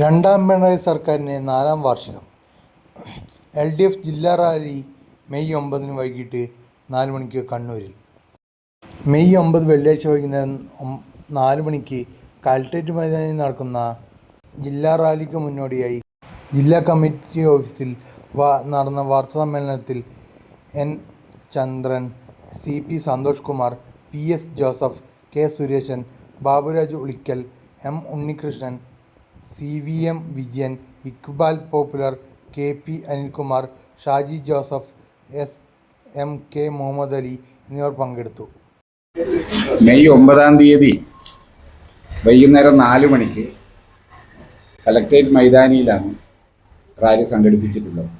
രണ്ടാം പിണറായി സർക്കാരിന്റെ നാലാം വാർഷികം. എൽ ഡി എഫ് ജില്ലാ റാലി മെയ് ഒമ്പതിന് വൈകിട്ട് നാല് മണിക്ക് കണ്ണൂരിൽ. മെയ് ഒമ്പത് വെള്ളിയാഴ്ച വൈകുന്നേരം നാല് മണിക്ക് കലക്ട്രേറ്റ് മൈതാനിൽ നടക്കുന്ന ജില്ലാ റാലിക്ക് മുന്നോടിയായി ജില്ലാ കമ്മിറ്റി ഓഫീസിൽ നടന്ന വാർത്താ സമ്മേളനത്തിൽ N Chandran C P Santhosh Kumar P S Joseph K Suresan Baburaj Ulikkal M Unnikrishnan C V M Vijayan Iqbal popular K P Anilkumar Shaji Joseph S M K Muhammad Ali എന്നിവർ പങ്കെടുത്തു. May ഒമ്പതാം തീയതി വൈകുന്നേരം നാല് മണിക്ക് collectorate മൈതാനിയിലാണ് rally സംഘടിപ്പിച്ചിട്ടുള്ളത്.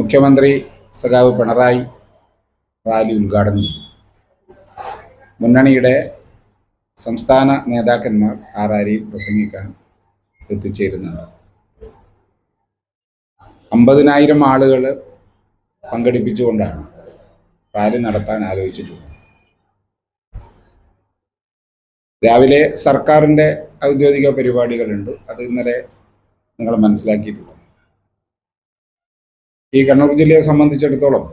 മുഖ്യമന്ത്രി സഖാവ് Pinarayi rally ഉദ്ഘാടനം മുന്നണിയുടെ സംസ്ഥാന നേതാക്കന്മാർ ആറാരിയിൽ പ്രസംഗിക്കാൻ എത്തിച്ചേരുന്നുണ്ട്. അമ്പതിനായിരം ആളുകൾ പങ്കെടുപ്പിച്ചുകൊണ്ടാണ് റാലി നടത്താൻ ആലോചിച്ചിട്ടുള്ളത്. രാവിലെ സർക്കാരിന്റെ ഔദ്യോഗിക പരിപാടികളുണ്ട്. അത് ഇന്നലെ നിങ്ങൾ മനസ്സിലാക്കിയിട്ടുണ്ട്. ഈ കണ്ണൂർ ജില്ലയെ സംബന്ധിച്ചിടത്തോളം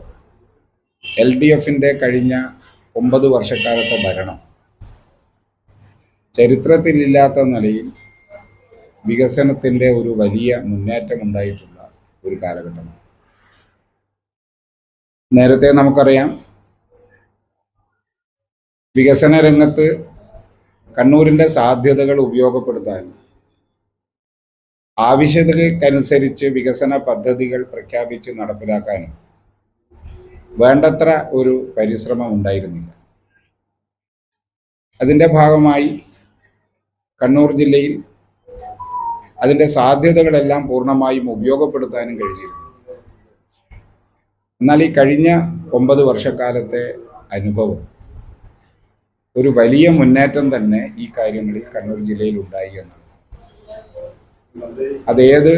എൽ ഡി എഫിന്റെ കഴിഞ്ഞ ഒമ്പത് വർഷക്കാലത്തെ ഭരണം ചരിത്രത്തിലില്ലാത്ത നിലയിൽ വികസനത്തിന്റെ ഒരു വലിയ മുന്നേറ്റം ഉണ്ടായിട്ടുള്ള ഒരു കാലഘട്ടമാണ്. നേരത്തെ നമുക്കറിയാം വികസന രംഗത്ത് കണ്ണൂരിന്റെ സാധ്യതകൾ ഉപയോഗപ്പെടുത്താൻ ആവശ്യതകൾക്കനുസരിച്ച് വികസന പദ്ധതികൾ പ്രഖ്യാപിച്ച് നടപ്പിലാക്കാനും വേണ്ടത്ര ഒരു പരിശ്രമം ഉണ്ടായിരുന്നില്ല. അതിന്റെ ഭാഗമായി കണ്ണൂർ ജില്ലയിൽ അതിന്റെ സാധ്യതകളെല്ലാം പൂർണമായും ഉപയോഗപ്പെടുത്താനും കഴിഞ്ഞിരുന്നു. എന്നാൽ ഈ കഴിഞ്ഞ ഒമ്പത് വർഷക്കാലത്തെ അനുഭവം ഒരു വലിയ മുന്നേറ്റം തന്നെ ഈ കാര്യങ്ങളിൽ കണ്ണൂർ ജില്ലയിൽ ഉണ്ടായി എന്നാണ്. അതേത്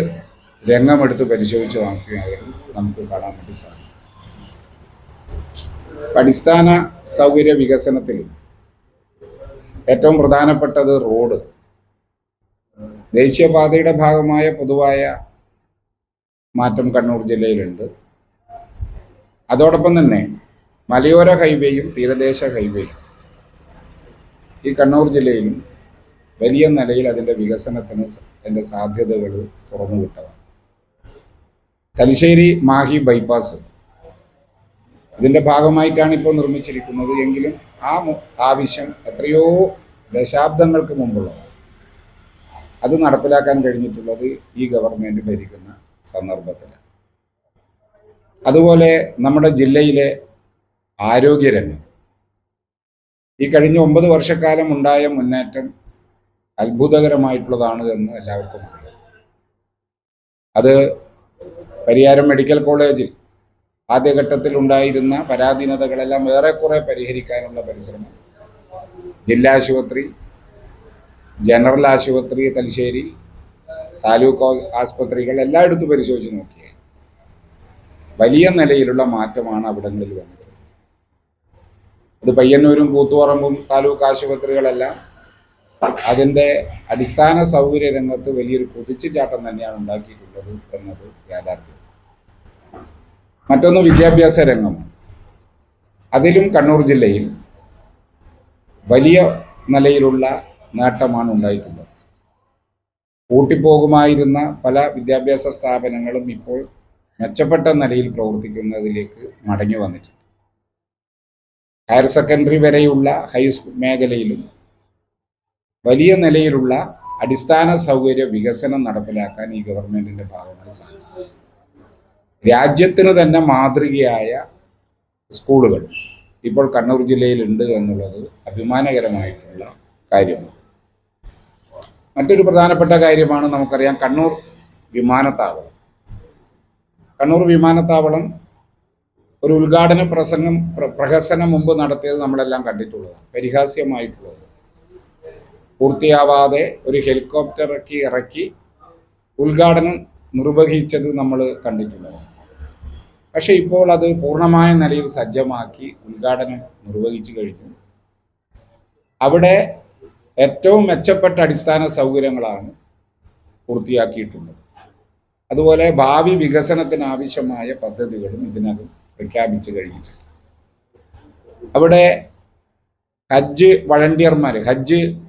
രംഗമെടുത്ത് പരിശോധിച്ച് നോക്കിയാലും നമുക്ക് കാണാൻ വേണ്ടി സാധിക്കും. അടിസ്ഥാന സൗകര്യ വികസനത്തിൽ ഏറ്റവും പ്രധാനപ്പെട്ടത് റോഡ്. ദേശീയപാതയുടെ ഭാഗമായ പൊതുവായ മാറ്റം കണ്ണൂർ ജില്ലയിലുണ്ട്. അതോടൊപ്പം തന്നെ മലയോര ഹൈവേയും തീരദേശ ഹൈവേയും ഈ കണ്ണൂർ ജില്ലയിലും വലിയ നിലയിൽ അതിന്റെ വികസനത്തിന് അതിന്റെ സാധ്യതകൾ തുറന്നു വിട്ടതാണ് തലശ്ശേരി മാഹി ബൈപ്പാസ് ഇതിന്റെ ഭാഗമായിട്ടാണ് ഇപ്പോൾ നിർമ്മിച്ചിരിക്കുന്നത്. എങ്കിലും ആ ആവശ്യം എത്രയോ ദശാബ്ദങ്ങൾക്ക് മുമ്പുള്ളതാണ്. അത് നടപ്പിലാക്കാൻ കഴിഞ്ഞിട്ടുള്ളത് ഈ ഗവൺമെന്റ് ഭരിക്കുന്ന സന്ദർഭത്തിലാണ്. അതുപോലെ നമ്മുടെ ജില്ലയിലെ ആരോഗ്യരംഗം. ഈ കഴിഞ്ഞ ഒമ്പത് വർഷക്കാലം ഉണ്ടായ മുന്നേറ്റം അത്ഭുതകരമായിട്ടുള്ളതാണ് എന്ന് എല്ലാവർക്കും അറിയാം. അത് പരിയാരം മെഡിക്കൽ കോളേജിൽ ആദ്യഘട്ടത്തിൽ ഉണ്ടായിരുന്ന പരാധീനതകളെല്ലാം ഏറെക്കുറെ പരിഹരിക്കാനുള്ള പരിശ്രമം. ജില്ലാ ആശുപത്രി ജനറൽ ആശുപത്രി തലശ്ശേരി താലൂക്ക് ആസ്പത്രികൾ എല്ലായിടത്തും പരിശോധിച്ച് നോക്കിയാൽ വലിയ നിലയിലുള്ള മാറ്റമാണ് അവിടങ്ങളിൽ വന്നത്. അത് പയ്യന്നൂരും കൂത്തുപറമ്പും താലൂക്ക് ആശുപത്രികളെല്ലാം അതിന്റെ അടിസ്ഥാന സൗകര്യ രംഗത്ത് വലിയൊരു കുതിച്ചുചാട്ടം തന്നെയാണ് ഉണ്ടാക്കിയിട്ടുള്ളത് എന്നത് യാഥാർത്ഥ്യം. മറ്റൊന്ന് വിദ്യാഭ്യാസ രംഗം. അതിലും കണ്ണൂർ ജില്ലയിൽ വലിയ നിലയിലുള്ള നേട്ടമാണ് ഉണ്ടായിട്ടുള്ളത്. പൂട്ടിപ്പോകുമായിരുന്ന പല വിദ്യാഭ്യാസ സ്ഥാപനങ്ങളും ഇപ്പോൾ മെച്ചപ്പെട്ട നിലയിൽ പ്രവർത്തിക്കുന്നതിലേക്ക് മടങ്ങി വന്നിട്ടുണ്ട്. ഹയർ സെക്കൻഡറി വരെയുള്ള ഹൈസ്കൂൾ മേഖലയിലും വലിയ നിലയിലുള്ള അടിസ്ഥാന സൗകര്യ വികസനം നടപ്പിലാക്കാൻ ഈ ഗവൺമെന്റിന്റെ ഭാഗമായി സാധിച്ചു. രാജ്യത്തിന് തന്നെ മാതൃകയായ സ്കൂളുകൾ ഇപ്പോൾ കണ്ണൂർ ജില്ലയിലുണ്ട് എന്നുള്ളത് അഭിമാനകരമായിട്ടുള്ള കാര്യമാണ്. മറ്റൊരു പ്രധാനപ്പെട്ട കാര്യമാണ് നമുക്കറിയാം കണ്ണൂർ വിമാനത്താവളം. കണ്ണൂർ വിമാനത്താവളം ഒരു ഉദ്ഘാടന പ്രസംഗം പ്രഹസനം മുമ്പ് നടത്തിയത് നമ്മളെല്ലാം കണ്ടിട്ടുള്ളതാണ് പരിഹാസ്യമായിട്ടുള്ളത്. പൂർത്തിയാവാതെ ഒരു ഹെലികോപ്റ്റർ ഇറക്കി ഇറക്കി ഉദ്ഘാടനം നിർവഹിച്ചത് നമ്മൾ കണ്ടിട്ടുള്ളത് പക്ഷേ ഇപ്പോൾ അത് പൂർണമായ നിലയിൽ സജ്ജമാക്കി ഉദ്ഘാടനം നിർവഹിച്ചു കഴിഞ്ഞു. അവിടെ ഏറ്റവും മെച്ചപ്പെട്ട അടിസ്ഥാന സൗകര്യങ്ങളാണ് പൂർത്തിയാക്കിയിട്ടുള്ളത്. അതുപോലെ ഭാവി വികസനത്തിന് ആവശ്യമായ പദ്ധതികളും ഇതിനകം പ്രഖ്യാപിച്ചു കഴിഞ്ഞിട്ടുണ്ട്. അവിടെ ഹജ്ജ് വളണ്ടിയർമാർ ഹജ്ജിന്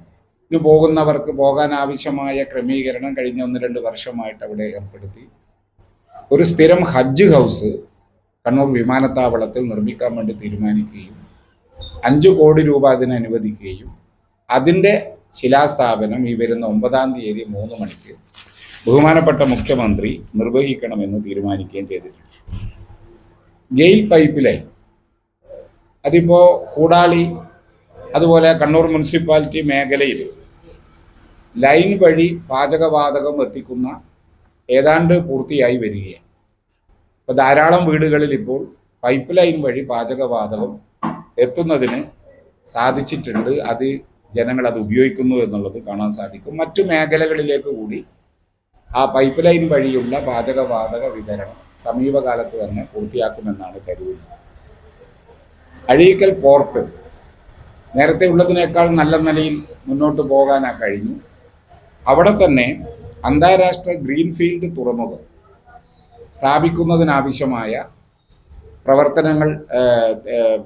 പോകുന്നവർക്ക് പോകാൻ ആവശ്യമായ ക്രമീകരണം കഴിഞ്ഞ ഒന്ന് രണ്ട് വർഷമായിട്ട് അവിടെ ഏർപ്പെടുത്തി. ഒരു സ്ഥിരം ഹജ്ജ് ഹൗസ് കണ്ണൂർ വിമാനത്താവളത്തിൽ നിർമ്മിക്കാൻ വേണ്ടി തീരുമാനിക്കുകയും അഞ്ച് കോടി രൂപ അതിന് അനുവദിക്കുകയും അതിന്റെ ശിലാസ്ഥാപനം ഈ വരുന്ന ഒമ്പതാം തീയതി മൂന്ന് മണിക്ക് ബഹുമാനപ്പെട്ട മുഖ്യമന്ത്രി നിർവഹിക്കണമെന്ന് തീരുമാനിക്കുകയും ചെയ്തിട്ടുണ്ട്. ഗെയിൽ പൈപ്പ് ലൈൻ അതിപ്പോൾ കൂടാളി അതുപോലെ കണ്ണൂർ മുനിസിപ്പാലിറ്റി മേഖലയിൽ ലൈൻ വഴി പാചകവാതകം എത്തിക്കുന്ന ഏതാണ്ട് പൂർത്തിയായി വരികയാണ്. ഇപ്പോൾ ധാരാളം വീടുകളിൽ ഇപ്പോൾ പൈപ്പ് ലൈൻ വഴി പാചകവാതകം എത്തുന്നതിന് സാധിച്ചിട്ടുണ്ട്. അത് ജനങ്ങൾ അത് ഉപയോഗിക്കുന്നു എന്നുള്ളത് കാണാൻ സാധിക്കും. മറ്റു മേഖലകളിലേക്ക് കൂടി ആ പൈപ്പ് ലൈൻ വഴിയുള്ള പാചകവാതക വിതരണം സമീപകാലത്ത് തന്നെ പൂർത്തിയാക്കുമെന്നാണ് കരുതുന്നത്. അഴീക്കൽ പോർട്ട് നേരത്തെ ഉള്ളതിനേക്കാൾ നല്ല നിലയിൽ മുന്നോട്ട് പോകാനാ കഴിഞ്ഞു. അവിടെ തന്നെ അന്താരാഷ്ട്ര ഗ്രീൻഫീൽഡ് തുറമുഖം സ്ഥാപിക്കുന്നതിനാവശ്യമായ പ്രവർത്തനങ്ങൾ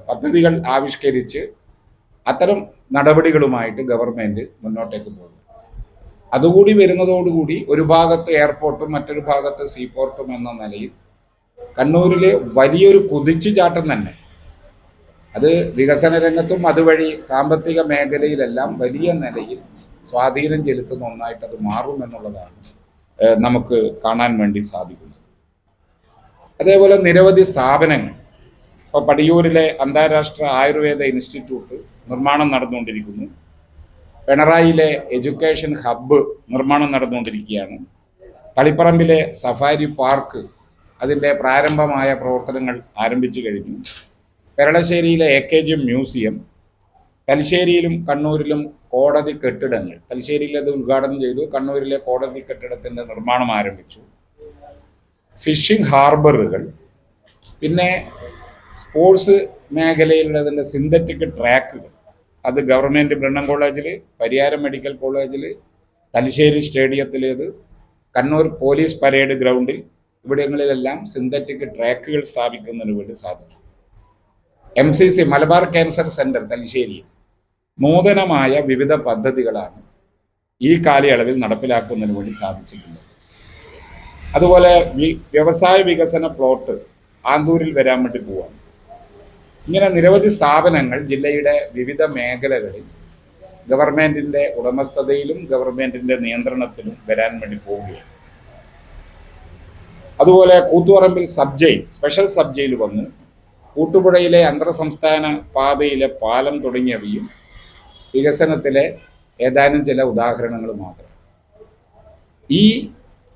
പദ്ധതികൾ ആവിഷ്കരിച്ച് അത്തരം നടപടികളുമായിട്ട് ഗവൺമെന്റ് മുന്നോട്ടേക്ക് പോകുന്നു. അതുകൂടി വരുന്നതോടുകൂടി ഒരു ഭാഗത്ത് എയർപോർട്ടും മറ്റൊരു ഭാഗത്ത് സീപോർട്ടും എന്ന നിലയിൽ കണ്ണൂരിലെ വലിയൊരു കുതിച്ചുചാട്ടം തന്നെ. അത് വികസന രംഗത്തും അതുവഴി സാമ്പത്തിക മേഖലയിലെല്ലാം വലിയ നിലയിൽ സ്വാധീനം ചെലുത്തുന്ന ഒന്നായിട്ട് അത് മാറും എന്നുള്ളതാണ് നമുക്ക് കാണാൻ വേണ്ടി സാധിക്കുന്നത്. അതേപോലെ നിരവധി സ്ഥാപനങ്ങൾ ഇപ്പോൾ പടിയൂരിലെ അന്താരാഷ്ട്ര ആയുർവേദ ഇൻസ്റ്റിറ്റ്യൂട്ട് നിർമ്മാണം നടന്നുകൊണ്ടിരിക്കുന്നു. പിണറായിയിലെ എഡ്യൂക്കേഷൻ ഹബ്ബ് നിർമ്മാണം നടന്നുകൊണ്ടിരിക്കുകയാണ്. തളിപ്പറമ്പിലെ സഫാരി പാർക്ക് അതിന്റെ പ്രാരംഭമായ പ്രവർത്തനങ്ങൾ ആരംഭിച്ചു കഴിഞ്ഞു. പെരളശ്ശേരിയിലെ എ കെ ജി മ്യൂസിയം തലശ്ശേരിയിലും കണ്ണൂരിലും കോടതി കെട്ടിടങ്ങൾ. തലശ്ശേരിയിൽ അത് ഉദ്ഘാടനം ചെയ്തു. കണ്ണൂരിലെ കോടതി കെട്ടിടത്തിന്റെ നിർമ്മാണം ആരംഭിച്ചു. ഫിഷിംഗ് ഹാർബറുകൾ. പിന്നെ സ്പോർട്സ് മേഖലയിലുള്ളതിന്റെ സിന്തറ്റിക് ട്രാക്കുകൾ. അത് ഗവൺമെന്റ് ബ്രണ്ണൻ കോളേജിൽ പരിയാരം മെഡിക്കൽ കോളേജിൽ തലശ്ശേരി സ്റ്റേഡിയത്തിലേത് കണ്ണൂർ പോലീസ് പരേഡ് ഗ്രൗണ്ടിൽ ഇവിടങ്ങളിലെല്ലാം സിന്തറ്റിക് ട്രാക്കുകൾ സ്ഥാപിക്കുന്നതിന് വേണ്ടി സാധിച്ചു. M C C Malabar cancer centre Thalassery നൂതനമായ വിവിധ പദ്ധതികളാണ് ഈ കാലയളവിൽ നടപ്പിലാക്കുന്നതിന് വേണ്ടി സാധിച്ചിട്ടുള്ളത്. അതുപോലെ വ്യവസായ വികസന പ്ലോട്ട് ആന്തൂരിൽ വരാൻ വേണ്ടി പോവാണ്. ഇങ്ങനെ നിരവധി സ്ഥാപനങ്ങൾ ജില്ലയുടെ വിവിധ മേഖലകളിൽ ഗവൺമെന്റിന്റെ ഉടമസ്ഥതയിലും ഗവൺമെന്റിന്റെ നിയന്ത്രണത്തിലും വരാൻ വേണ്ടി പോവുകയാണ്. അതുപോലെ കൂത്തുപറമ്പിൽ sub jail special sub jail വന്ന് കൂട്ടുപുഴയിലെ അന്തർ സംസ്ഥാന പാതയിലെ പാലം തുടങ്ങിയവയും വികസനത്തിലെ ഏതാനും ചില ഉദാഹരണങ്ങൾ മാത്രം. ഈ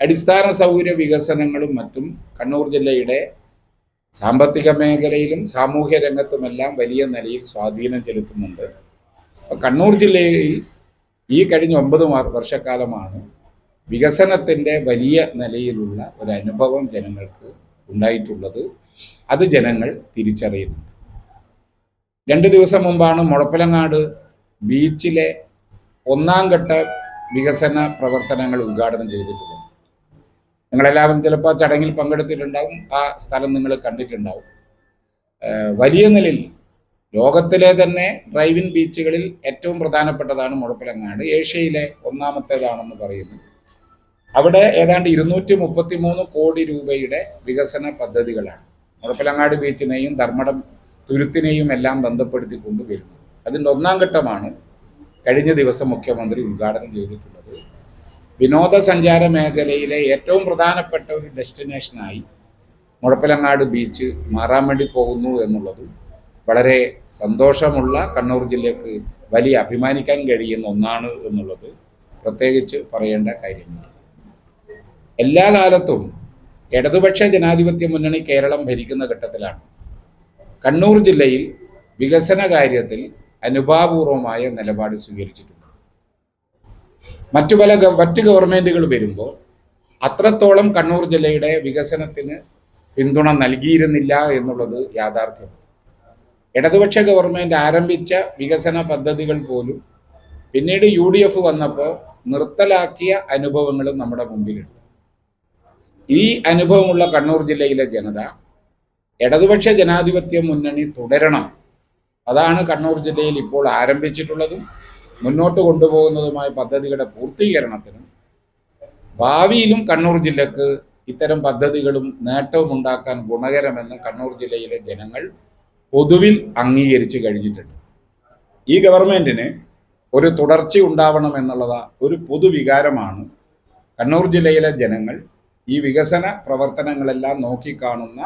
അടിസ്ഥാന സൗകര്യ വികസനങ്ങളും മറ്റും കണ്ണൂർ ജില്ലയുടെ സാമ്പത്തിക മേഖലയിലും സാമൂഹ്യ രംഗത്തുമെല്ലാം വലിയ നിലയിൽ സ്വാധീനം ചെലുത്തുന്നുണ്ട്. കണ്ണൂർ ജില്ലയിൽ ഈ കഴിഞ്ഞ ഒമ്പത് വർഷക്കാലമാണ് വികസനത്തിന്റെ വലിയ നിലയിലുള്ള ഒരു അനുഭവം ജനങ്ങൾക്ക് ഉണ്ടായിട്ടുള്ളത്. അത് ജനങ്ങൾ തിരിച്ചറിയുന്നു രണ്ട് ദിവസം മുമ്പാണ് മുളപ്പലങ്ങാട് ബീച്ചിലെ ഒന്നാം ഘട്ട വികസന പ്രവർത്തനങ്ങൾ ഉദ്ഘാടനം ചെയ്തിട്ടുള്ളത് നിങ്ങളെല്ലാവരും ചിലപ്പോൾ ചടങ്ങിൽ പങ്കെടുത്തിട്ടുണ്ടാവും. ആ സ്ഥലം നിങ്ങൾ കണ്ടിട്ടുണ്ടാവും. വലിയ നിലയിൽ ലോകത്തിലെ തന്നെ ഡ്രൈവിൻ ബീച്ചുകളിൽ ഏറ്റവും പ്രധാനപ്പെട്ടതാണ് മുഴപ്പിലങ്ങാട്. ഏഷ്യയിലെ ഒന്നാമത്തേതാണെന്ന് പറയുന്നു. അവിടെ ഏതാണ്ട് ഇരുന്നൂറ്റി മുപ്പത്തി മൂന്ന് കോടി രൂപയുടെ വികസന പദ്ധതികളാണ് മുഴപ്പിലങ്ങാട് ബീച്ചിനെയും ധർമ്മടം തുരുത്തിനെയും എല്ലാം ബന്ധപ്പെടുത്തിക്കൊണ്ട് വരുന്നത് അതിന്റെ ഒന്നാം ഘട്ടമാണ് കഴിഞ്ഞ ദിവസം മുഖ്യമന്ത്രി ഉദ്ഘാടനം ചെയ്തിട്ടുള്ളത്. വിനോദസഞ്ചാര മേഖലയിലെ ഏറ്റവും പ്രധാനപ്പെട്ട ഒരു ഡെസ്റ്റിനേഷനായി മുഴപ്പിലങ്ങാട് ബീച്ച് മാറാൻ വേണ്ടി പോകുന്നു എന്നുള്ളത് വളരെ സന്തോഷമുള്ള കണ്ണൂർ ജില്ലയ്ക്ക് വലിയ അഭിമാനിക്കാൻ കഴിയുന്ന ഒന്നാണ് എന്നുള്ളത് പ്രത്യേകിച്ച് പറയേണ്ട കാര്യമാണ് എല്ലാ കാലത്തും ഇടതുപക്ഷ ജനാധിപത്യ മുന്നണി കേരളം ഭരിക്കുന്ന ഘട്ടത്തിലാണ്. കണ്ണൂർ ജില്ലയിൽ വികസന കാര്യത്തിൽ അനുഭാവപൂർവമായ നിലപാട് സ്വീകരിച്ചിട്ടുണ്ട്. മറ്റു പല മറ്റ് ഗവൺമെന്റുകൾ വരുമ്പോൾ അത്രത്തോളം കണ്ണൂർ ജില്ലയുടെ വികസനത്തിന് പിന്തുണ നൽകിയിരുന്നില്ല എന്നുള്ളത് യാഥാർത്ഥ്യം. ഇടതുപക്ഷ ഗവൺമെന്റ് ആരംഭിച്ച വികസന പദ്ധതികൾ പോലും പിന്നീട് യു ഡി എഫ് വന്നപ്പോൾ നിർത്തലാക്കിയ അനുഭവങ്ങളും നമ്മുടെ മുമ്പിലുണ്ട്. ഈ അനുഭവമുള്ള കണ്ണൂർ ജില്ലയിലെ ജനത ഇടതുപക്ഷ ജനാധിപത്യ മുന്നണി തുടരണം അതാണ് കണ്ണൂർ ജില്ലയിൽ ഇപ്പോൾ ആരംഭിച്ചിട്ടുള്ളതും മുന്നോട്ട് കൊണ്ടുപോകുന്നതുമായ പദ്ധതികളുടെ പൂർത്തീകരണത്തിനും ഭാവിയിലും കണ്ണൂർ ജില്ലക്ക് ഇത്തരം പദ്ധതികളും നേട്ടവും ഉണ്ടാക്കാൻ ഗുണകരമെന്ന് കണ്ണൂർ ജില്ലയിലെ ജനങ്ങൾ പൊതുവിൽ അംഗീകരിച്ചു കഴിഞ്ഞിട്ടുണ്ട്. ഈ ഗവൺമെന്റിന് ഒരു തുടർച്ച ഉണ്ടാവണം എന്നുള്ളത് ഒരു പൊതുവികാരമാണ് കണ്ണൂർ ജില്ലയിലെ ജനങ്ങൾ ഈ വികസന പ്രവർത്തനങ്ങളെല്ലാം നോക്കിക്കാണുന്ന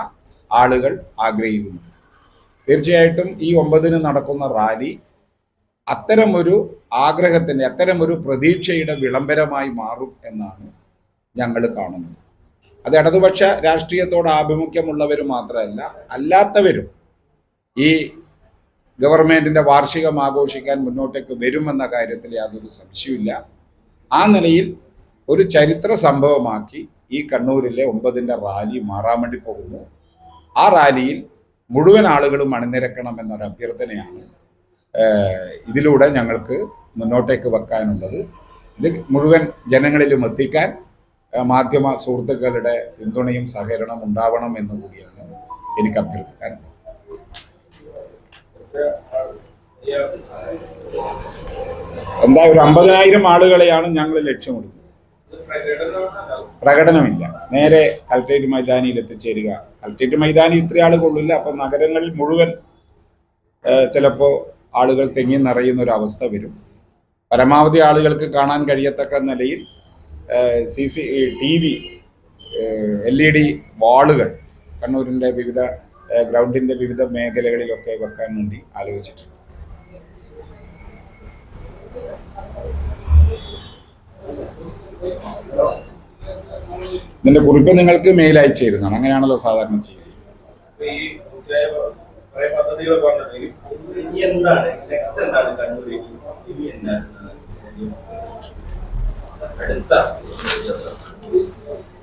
ആളുകൾ ആഗ്രഹിക്കുന്നു തീർച്ചയായിട്ടും ഈ ഒമ്പതിന് നടക്കുന്ന റാലി അത്തരമൊരു ആഗ്രഹത്തിന്റെ അത്തരമൊരു പ്രതീക്ഷയുടെ വിളംബരമായി മാറും എന്നാണ് ഞങ്ങൾ കാണുന്നത്. അത് ഇടതുപക്ഷ രാഷ്ട്രീയത്തോട് ആഭിമുഖ്യമുള്ളവർ മാത്രമല്ല അല്ലാത്തവരും ഈ ഗവൺമെന്റിന്റെ വാർഷികം ആഘോഷിക്കാൻ മുന്നോട്ടേക്ക് വരുമെന്ന കാര്യത്തിൽ യാതൊരു സംശയമില്ല ആ നിലയിൽ ഒരു ചരിത്ര സംഭവമാക്കി ഈ കണ്ണൂരിലെ ഒമ്പതിന്റെ റാലി മാറാൻ വേണ്ടി പോകുന്നു. ആ റാലിയിൽ മുഴുവൻ ആളുകളും അണിനിരക്കണം എന്നൊരു അഭ്യർത്ഥനയാണ് ഇതിലൂടെ ഞങ്ങൾക്ക് മുന്നോട്ടേക്ക് വെക്കാനുള്ളത്. ഇത് മുഴുവൻ ജനങ്ങളിലും എത്തിക്കാൻ മാധ്യമ സുഹൃത്തുക്കളുടെ പിന്തുണയും സഹകരണവും ഉണ്ടാവണം എന്ന് കൂടിയാണ് എനിക്ക് അഭ്യർത്ഥിക്കാനുള്ളത്. എന്താ ഒരു അമ്പതിനായിരം ആളുകളെയാണ് ഞങ്ങൾ ലക്ഷ്യമിടുന്നത്. പ്രകടനമില്ല. നേരെ കലക്ട്രേറ്റ് മൈതാനിയിൽ എത്തിച്ചേരുക. കലക്ട്രേറ്റ് മൈതാനി ഇത്ര ആൾ കൊള്ളില്ല. അപ്പം നഗരങ്ങളിൽ മുഴുവൻ ചിലപ്പോൾ ആളുകൾ തെങ്ങി നിറയുന്ന ഒരു അവസ്ഥ വരും. പരമാവധി ആളുകൾക്ക് കാണാൻ കഴിയത്തക്ക നിലയിൽ C C T V L E D വാളുകൾ കണ്ണൂരിന്റെ വിവിധ ഗ്രൗണ്ടിന്റെ വിവിധ മേഖലകളിലൊക്കെ വെക്കാൻ വേണ്ടി ആലോചിച്ചിട്ടുണ്ട്. ഇതിന്റെ കുറിപ്പ് നിങ്ങൾക്ക് മെയിൽ അയച്ചു തരുന്നതാണ്. അങ്ങനെയാണല്ലോ സാധാരണ ചെയ്യുന്നത്.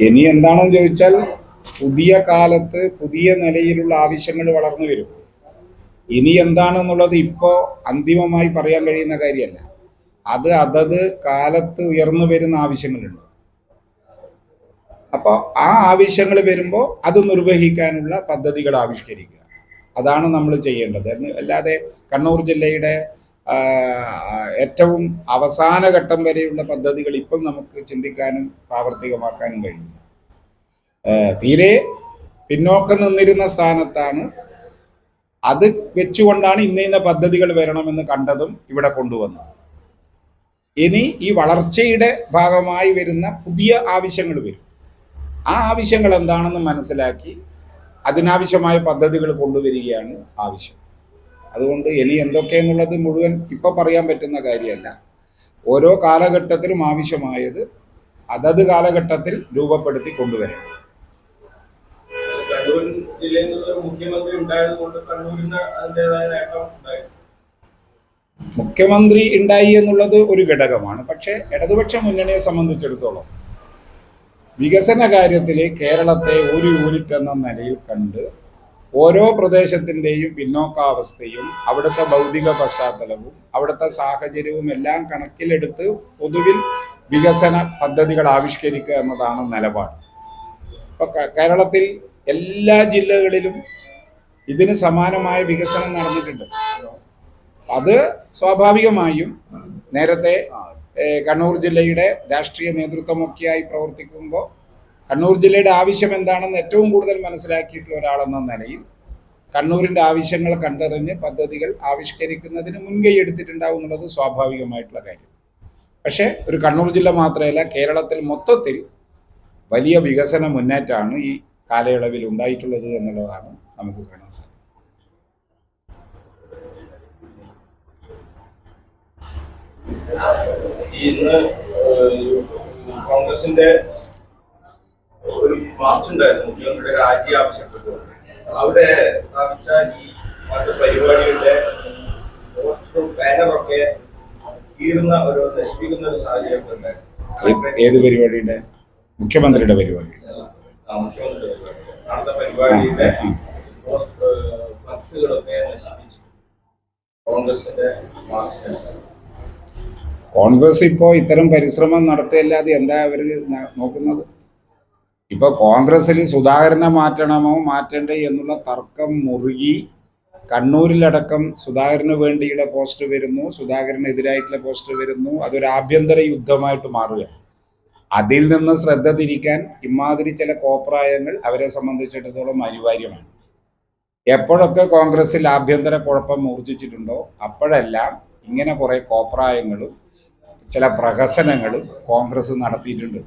ഇനി എന്താണെന്ന് ചോദിച്ചാൽ പുതിയ കാലത്ത് പുതിയ നിലയിലുള്ള ആവശ്യങ്ങൾ വളർന്നു വരും. ഇനി എന്താണെന്നുള്ളത് ഇപ്പോ അന്തിമമായി പറയാൻ കഴിയുന്ന കാര്യമല്ല. അത് അതത് കാലത്ത് ഉയർന്നു വരുന്ന ആവശ്യങ്ങളുണ്ട്. അപ്പോൾ ആ ആവശ്യങ്ങൾ വരുമ്പോൾ അത് നിർവഹിക്കാനുള്ള പദ്ധതികൾ ആവിഷ്കരിക്കുക. അതാണ് നമ്മൾ ചെയ്യേണ്ടത്. അല്ലാതെ കണ്ണൂർ ജില്ലയുടെ ഏറ്റവും അവസാന ഘട്ടം വരെയുള്ള പദ്ധതികൾ ഇപ്പോൾ നമുക്ക് ചിന്തിക്കാനും പ്രാവർത്തികമാക്കാനും കഴിയും തീരെ പിന്നോക്കം നിന്നിരുന്ന സ്ഥാനത്താണ് അത് വെച്ചുകൊണ്ടാണ് ഇന്ന ഇന്ന പദ്ധതികൾ വരണമെന്ന് കണ്ടതും ഇവിടെ കൊണ്ടുവന്നത്. ഇനി ഈ വളർച്ചയുടെ ഭാഗമായി വരുന്ന പുതിയ ആവശ്യങ്ങൾ വരും. ആ ആവശ്യങ്ങൾ എന്താണെന്ന് മനസ്സിലാക്കി അതിനാവശ്യമായ പദ്ധതികൾ കൊണ്ടുവരികയാണ് ആവശ്യം. അതുകൊണ്ട് ഇനി എന്തൊക്കെയെന്നുള്ളത് മുഴുവൻ ഇപ്പോൾ പറയാൻ പറ്റുന്ന കാര്യമല്ല. ഓരോ കാലഘട്ടത്തിലും ആവശ്യമായത് അതത് കാലഘട്ടത്തിൽ രൂപപ്പെടുത്തി കൊണ്ടുവരണം. മുഖ്യമന്ത്രി ഉണ്ടായി എന്നുള്ളത് ഒരു ഘടകമാണ്. പക്ഷേ ഇടതുപക്ഷ മുന്നണിയെ സംബന്ധിച്ചിടത്തോളം വികസന കാര്യത്തിൽ കേരളത്തെ ഒരു യൂണിറ്റ് എന്ന നിലയിൽ കണ്ട് ഓരോ പ്രദേശത്തിന്റെയും പിന്നോക്കാവസ്ഥയും അവിടുത്തെ ഭൗതിക പശ്ചാത്തലവും അവിടുത്തെ സാഹചര്യവും എല്ലാം കണക്കിലെടുത്ത് പൊതുവിൽ വികസന പദ്ധതികൾ ആവിഷ്കരിക്കുക എന്നതാണ് നിലപാട്. ഇപ്പൊ കേരളത്തിൽ എല്ലാ ജില്ലകളിലും ഇതിന് സമാനമായ വികസനം നടന്നിട്ടുണ്ട്. അത് സ്വാഭാവികമായും നേരത്തെ കണ്ണൂർ ജില്ലയുടെ രാഷ്ട്രീയ നേതൃത്വമൊക്കെയായി പ്രവർത്തിക്കുമ്പോൾ കണ്ണൂർ ജില്ലയുടെ ആവശ്യം എന്താണെന്ന് ഏറ്റവും കൂടുതൽ മനസ്സിലാക്കിയിട്ടുള്ള ഒരാളെന്ന നിലയിൽ കണ്ണൂരിന്റെ ആവശ്യങ്ങൾ കണ്ടറിഞ്ഞ് പദ്ധതികൾ ആവിഷ്കരിക്കുന്നതിന് മുൻകൈ എടുത്തിട്ടുണ്ടാവും എന്നുള്ളത് സ്വാഭാവികമായിട്ടുള്ള കാര്യം. പക്ഷേ ഒരു കണ്ണൂർ ജില്ല മാത്രമല്ല കേരളത്തിൽ മൊത്തത്തിൽ വലിയ വികസന മുന്നേറ്റമാണ് ഈ കാലയളവിൽ ഉണ്ടായിട്ടുള്ളത് എന്നുള്ളതാണ് നമുക്ക് കാണാൻ സാധിക്കും ഇന്ന് കോൺഗ്രസിന്റെ ഒരു മാർച്ച് ഉണ്ടായിരുന്നു മുഖ്യമന്ത്രിയുടെ രാജി ആവശ്യപ്പെട്ടു. അവിടെ സ്ഥാപിച്ച ഈ മറ്റു പരിപാടികളുടെ പോസ്റ്ററും ബാനറൊക്കെ കീറുന്ന ഒരു നശിപ്പിക്കുന്ന ഒരു സാഹചര്യം ഉണ്ടായിരുന്നു. ഏത് പരിപാടിയുടെ? മുഖ്യമന്ത്രിയുടെ പരിപാടി. മുഖ്യമന്ത്രിയുടെ പരിപാടി. നടന്ന പരിപാടിയുടെ പോസ്റ്റ് ഫ്ലക്സുകളൊക്കെ നശിപ്പിച്ചു. കോൺഗ്രസിന്റെ മാർച്ചിന്. കോൺഗ്രസ് ഇപ്പോൾ ഇത്തരം പരിശ്രമം നടത്തിയല്ലാതെ എന്താ അവർ നോക്കുന്നത്? ഇപ്പൊ കോൺഗ്രസിൽ സുധാകരനെ മാറ്റണമോ മാറ്റണ്ടേ എന്നുള്ള തർക്കം മുറുകി കണ്ണൂരിലടക്കം സുധാകരന് വേണ്ടിയുള്ള പോസ്റ്റർ വരുന്നു. സുധാകരനെതിരായിട്ടുള്ള പോസ്റ്റർ വരുന്നു. അതൊരു ആഭ്യന്തര യുദ്ധമായിട്ട് മാറുക അതിൽ നിന്ന് ശ്രദ്ധ തിരിക്കാൻ ഇമാതിരി ചില കോപ്രായങ്ങൾ അവരെ സംബന്ധിച്ചിടത്തോളം അനിവാര്യമാണ്. എപ്പോഴൊക്കെ കോൺഗ്രസിൽ ആഭ്യന്തര കുഴപ്പം മൂർജിച്ചിട്ടുണ്ടോ അപ്പോഴെല്ലാം ഇങ്ങനെ കുറെ കോപ്രായങ്ങളും ചില പ്രഹസനങ്ങൾ കോൺഗ്രസ് നടത്തിയിട്ടുണ്ട്.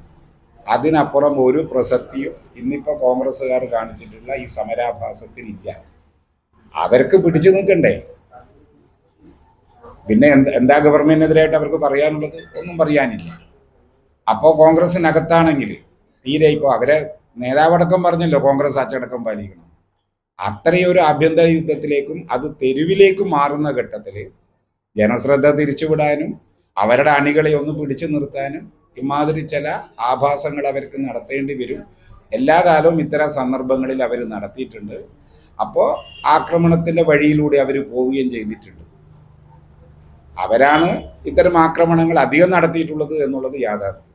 അതിനപ്പുറം ഒരു പ്രസക്തിയും ഇന്നിപ്പോൾ കോൺഗ്രസ്സുകാർ കാണിച്ചിട്ടുള്ള ഈ സമരാഭാസത്തിനില്ല. അവർക്ക് പിടിച്ചു നിൽക്കണ്ടേ? പിന്നെ എന്ത് എന്താ ഗവൺമെന്റിനെതിരായിട്ട് അവർക്ക് പറയാനുള്ളത്? ഒന്നും പറയാനില്ല. അപ്പോൾ കോൺഗ്രസിനകത്താണെങ്കിൽ തീരെ ഇപ്പോൾ അവരെ നേതാവടക്കം പറഞ്ഞല്ലോ കോൺഗ്രസ് അച്ചടക്കം പാലിക്കണം. അത്രയും ഒരു ആഭ്യന്തര യുദ്ധത്തിലേക്കും അത് തെരുവിലേക്കും മാറുന്ന ഘട്ടത്തിൽ ജനശ്രദ്ധ തിരിച്ചുവിടാനും അവരുടെ അണികളെ ഒന്ന് പിടിച്ചു നിർത്താനും ഇമാതിരി ചില ആഭാസങ്ങൾ അവർക്ക് നടത്തേണ്ടി വരും. എല്ലാ കാലവും ഇത്തരം സന്ദർഭങ്ങളിൽ അവർ നടത്തിയിട്ടുണ്ട്. അപ്പോൾ ആക്രമണത്തിന്റെ വഴിയിലൂടെ അവർ പോവുകയും ചെയ്തിട്ടുണ്ട്. അവരാണ് ഇത്തരം ആക്രമണങ്ങൾ അധികം നടത്തിയിട്ടുള്ളത് എന്നുള്ളത് യാഥാർത്ഥ്യം.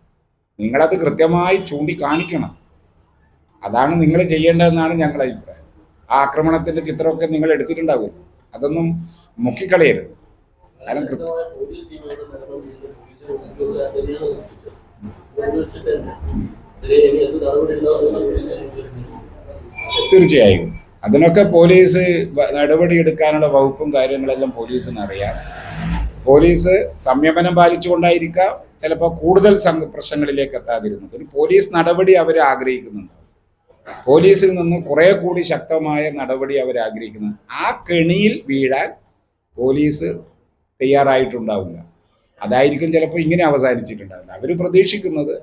നിങ്ങളത് കൃത്യമായി ചൂണ്ടിക്കാണിക്കണം. അതാണ് നിങ്ങൾ ചെയ്യേണ്ടതെന്നാണ് ഞങ്ങളുടെ അഭിപ്രായം. ആ ആക്രമണത്തിന്റെ ചിത്രമൊക്കെ നിങ്ങൾ എടുത്തിട്ടുണ്ടാവും അതൊന്നും മുക്കിക്കളയരുത്. കാരണം കൃത്യ തീർച്ചയായും. അതിനൊക്കെ പോലീസ് നടപടി എടുക്കാനുള്ള വകുപ്പും കാര്യങ്ങളെല്ലാം പോലീസിന് അറിയാം. പോലീസ് സംയമനം പാലിച്ചുകൊണ്ടായിരിക്കാം ചിലപ്പോൾ കൂടുതൽ പ്രശ്നങ്ങളിലേക്ക് എത്താതിരുന്നത്. ഒരു പോലീസ് നടപടി അവർ ആഗ്രഹിക്കുന്നുണ്ട്. പോലീസിൽ നിന്ന് കുറെ കൂടി ശക്തമായ നടപടി അവർ ആഗ്രഹിക്കുന്നു ആ കെണിയിൽ വീഴാൻ പോലീസ് തയ്യാറായിട്ടുണ്ടാവില്ല. അതായിരിക്കും ചിലപ്പോൾ ഇങ്ങനെ അവസാനിച്ചിട്ടുണ്ടാവില്ല അവർ പ്രതീക്ഷിക്കുന്നത്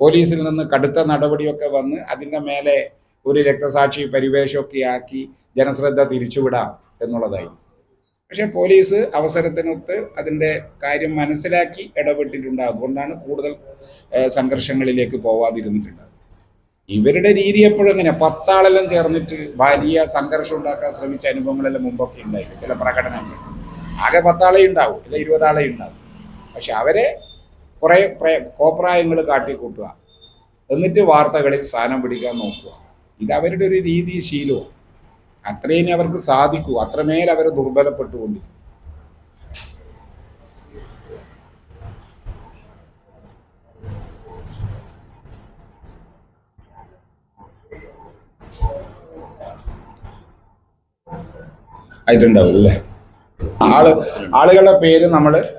പോലീസിൽ നിന്ന് കടുത്ത നടപടിയൊക്കെ വന്ന് അതിന്റെ മേലെ ഒരു രക്തസാക്ഷി പരിവേഷമൊക്കെ ആക്കി ജനശ്രദ്ധ തിരിച്ചുവിടാം എന്നുള്ളതായി പക്ഷെ പോലീസ് അവസരത്തിനൊത്ത് അതിന്റെ കാര്യം മനസ്സിലാക്കി ഇടപെട്ടിട്ടുണ്ട് അതുകൊണ്ടാണ് കൂടുതൽ സംഘർഷങ്ങളിലേക്ക് പോവാതിരുന്നിട്ടുണ്ടാകുന്നത് ഇവരുടെ രീതി എപ്പോഴും എങ്ങനെ പത്താളെല്ലാം ചേർന്നിട്ട് വലിയ സംഘർഷം ഉണ്ടാക്കാൻ ശ്രമിച്ച അനുഭവങ്ങളെല്ലാം മുമ്പൊക്കെ ഉണ്ടായിരുന്നു ചില പ്രകടനങ്ങൾ. ആകെ പത്താളെ ഉണ്ടാവും. അല്ലെ ഇരുപതാളെ ഉണ്ടാവും. പക്ഷെ അവരെ കുറെ പ്ര- കോപ്രായങ്ങൾ കാട്ടിക്കൂട്ടുക. എന്നിട്ട് വാർത്തകളിൽ സ്ഥാനം പിടിക്കാൻ നോക്കുക. ഇത് അവരുടെ ഒരു രീതി ശീലവും അത്രയും അവർക്ക് സാധിക്കൂ. അത്രമേൽ അവർ ദുർബലപ്പെട്ടുകൊണ്ടിരിക്കും. ആയിട്ടുണ്ടാവും അല്ലേ? ആൾ ആളുകളുടെ പേര് നമ്മൾ